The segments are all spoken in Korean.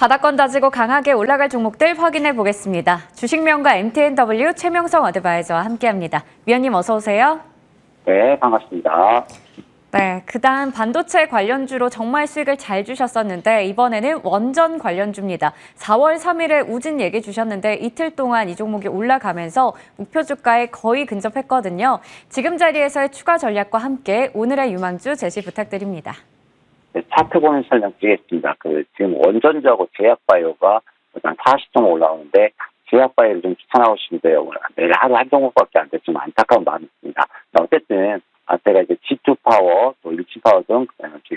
바닥권 다지고 강하게 올라갈 종목들 확인해 보겠습니다. 주식명가 MTNW 최명성 어드바이저와 함께합니다. 위원님 어서 오세요. 네, 반갑습니다. 네, 그다음 반도체 관련주로 정말 수익을 잘 주셨었는데 이번에는 원전 관련주입니다. 4월 3일에 우진 얘기 주셨는데 이틀 동안 이 종목이 올라가면서 목표 주가에 거의 근접했거든요. 지금 자리에서의 추가 전략과 함께 오늘의 유망주 제시 부탁드립니다. 네, 차트 보면 설명 드리겠습니다. 그 지금 원전주하고 제약바이오가 일단 40점 올라오는데 제약바이오를 좀 추천하고 싶은데요. 내일 하루 한 종목밖에 안 돼서 좀 안타까운 마음이 있습니다. 어쨌든 아, 제가 이제 G2 파워, 또 리치 파워 등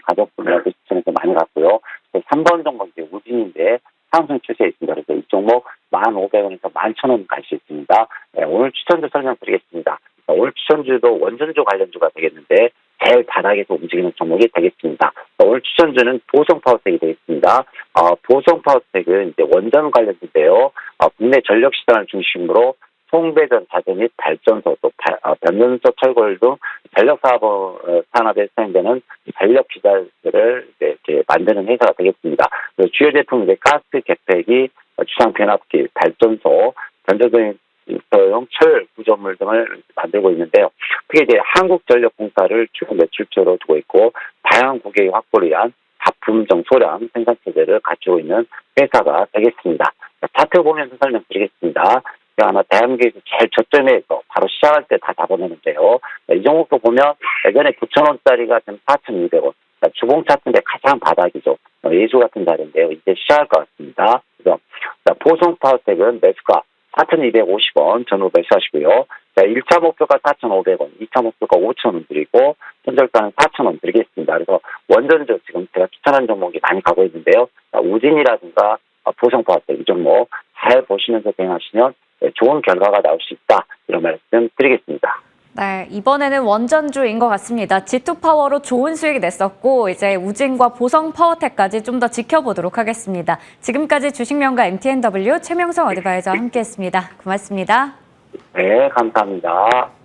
가족분들한테 추천해서 많이 갔고요. 3번 종목 이제 우진인데 상승 추세에 있습니다. 그래서 이 종목 1,500원에서 11,000원 갈 수 있습니다. 네, 오늘 추천주 설명드리겠습니다. 오늘 추천주도 원전주 관련주가 되겠는데 제일 바닥에서 움직이는 종목이 되겠습니다. 오늘 추천주는 보성파워텍이 되겠습니다. 어, 보성파워텍은 이제 원전 관련주인데요. 어, 국내 전력 시장을 중심으로 송배전 자재 및 발전소 또 발- 어, 변전소 철골 등 전력 사업 어, 산업에 사용되는 전력 기자들을 만드는 회사가 되겠습니다. 주요 제품 이제 가스 개폐기, 어, 주상 변압기, 발전소, 변전소용 철 구조물 등을 만들고 있는데요. 특히 이제 한국전력공사를 주요 매출처로 두고 있고 다양한 국외 확보를 위한 가품종 소량 생산 체제를 갖추고 있는 회사가 되겠습니다. 자, 차트 보면서 설명드리겠습니다. 아마 대한민국에서 제일 저점에서 바로 시작할 때 다 잡아내는데요. 이 종목도 보면 예전에 9,000원짜리가 지금 4,200원. 주봉 차트인데 가장 바닥이죠. 어, 예수 같은 자리인데요. 이제 시작할 것 같습니다. 보성파워텍은 매수가 4,250원 전후 매수하시고요. 자, 1차 목표가 4,500원, 2차 목표가 5,000원 드리고, 손절가는 4,000원 드리겠습니다. 그래서 원전주 지금 제가 추천한 종목이 많이 가고 있는데요. 자, 우진이라든가 어, 보성파워텍 이 종목 잘 보시면서 대응하시면 네, 좋은 결과가 나올 수 있다. 이런 말씀 드리겠습니다. 네, 이번에는 원전주인 것 같습니다. G2 파워로 좋은 수익이 냈었고 이제 우진과 보성 파워텍까지 좀 더 지켜보도록 하겠습니다. 지금까지 주식명가 MTNW 최명성 어드바이저와 함께했습니다. 고맙습니다. 네, 감사합니다.